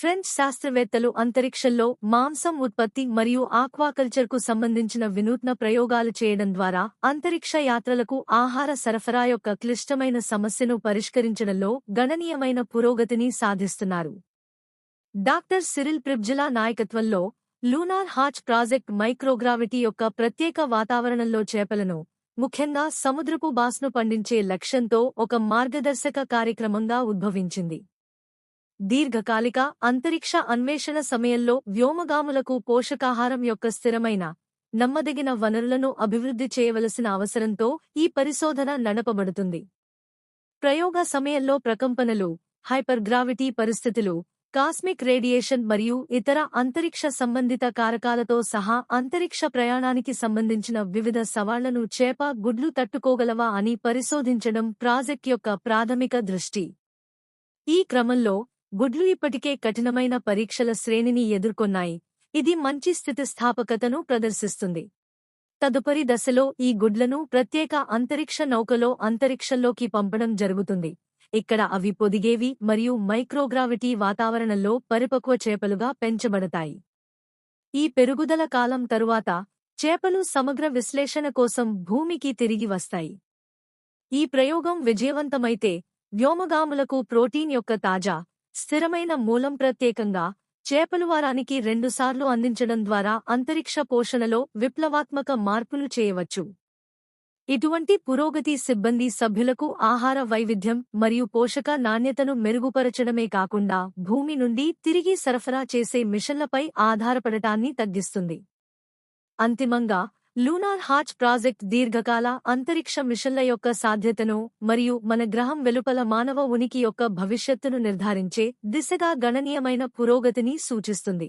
French శాస్త్రవేత్తలు అంతరిక్షంలో మాంసం ఉత్పత్తి మరియు ఆక్వాకల్చర్కు సంబంధించిన వినూత్న ప్రయోగాలు చేయడం ద్వారా అంతరిక్ష యాత్రలకు ఆహార సరఫరా యొక్క క్లిష్టమైన సమస్యను పరిష్కరించడంలో గణనీయమైన పురోగతిని సాధిస్తున్నారు. డాక్టర్ సిరిల్ ప్రిబ్జిలా నాయకత్వంలో లూనార్ హాచ్ ప్రాజెక్ట్ మైక్రోగ్రావిటీ యొక్క ప్రత్యేక వాతావరణంలో చేపలను ముఖ్యంగా సముద్రపు బాస్ను పండించే లక్ష్యంతో ఒక మార్గదర్శక కార్యక్రమంగా ఉద్భవించింది. దీర్ఘకాలిక అంతరిక్ష అన్వేషణ సమయంలో వ్యోమగాములకు పోషకాహారం యొక్క స్థిరమైన నమ్మదగిన వనరులను అభివృద్ధి చేయవలసిన అవసరంతో ఈ పరిశోధన నడపబడుతుంది. ప్రయోగ సమయంలో ప్రకంపనలు హైపర్గ్రావిటీ పరిస్థితులు కాస్మిక్ రేడియేషన్ మరియు ఇతర అంతరిక్ష సంబంధిత కారకాలతో సహా అంతరిక్ష ప్రయాణానికి సంబంధించిన వివిధ సవాళ్ళను చేప గుడ్లు తట్టుకోగలవా అని పరిశోధించడం ప్రాజెక్ట్ యొక్క ప్రాథమిక దృష్టి. ఈ క్రమంలో గుడ్లు ఇప్పటికే కఠినమైన పరీక్షల శ్రేణిని ఎదుర్కొన్నాయి. ఇది మంచి స్థితిస్థాపకతను ప్రదర్శిస్తుంది. తదుపరి దశలో ఈ గుడ్లను ప్రత్యేక అంతరిక్ష నౌకలో అంతరిక్షంలోకి పంపడం జరుగుతుంది. ఇక్కడ అవి పొదిగేవి మరియు మైక్రోగ్రావిటీ వాతావరణంలో పరిపక్వ చేపలుగా పెంచబడతాయి. ఈ పెరుగుదల కాలం తరువాత చేపలు సమగ్ర విశ్లేషణ కోసం భూమికి తిరిగి వస్తాయి. ఈ ప్రయోగం విజయవంతమైతే వ్యోమగాములకు ప్రోటీన్ యొక్క తాజా స్థిరమైన మూలం ప్రత్యేకంగా చేపలు వారానికి రెండుసార్లు అందించడం ద్వారా అంతరిక్ష పోషణలో విప్లవాత్మక మార్పులు చేయవచ్చు. ఇటువంటి పురోగతి సిబ్బంది సభ్యులకు ఆహార వైవిధ్యం మరియు పోషక నాణ్యతను మెరుగుపరచడమే కాకుండా భూమి నుండి తిరిగి సరఫరా చేసే మిషన్లపై ఆధారపడటాన్ని తగ్గిస్తుంది. అంతిమంగా లూనార్ హాచ్ ప్రాజెక్ట్ దీర్ఘకాల అంతరిక్ష మిషన్ల యొక్క సాధ్యతను మరియు మన గ్రహం వెలుపల మానవ ఉనికి యొక్క భవిష్యత్తును నిర్ధారించే దిశగా గణనీయమైన పురోగతిని సూచిస్తుంది.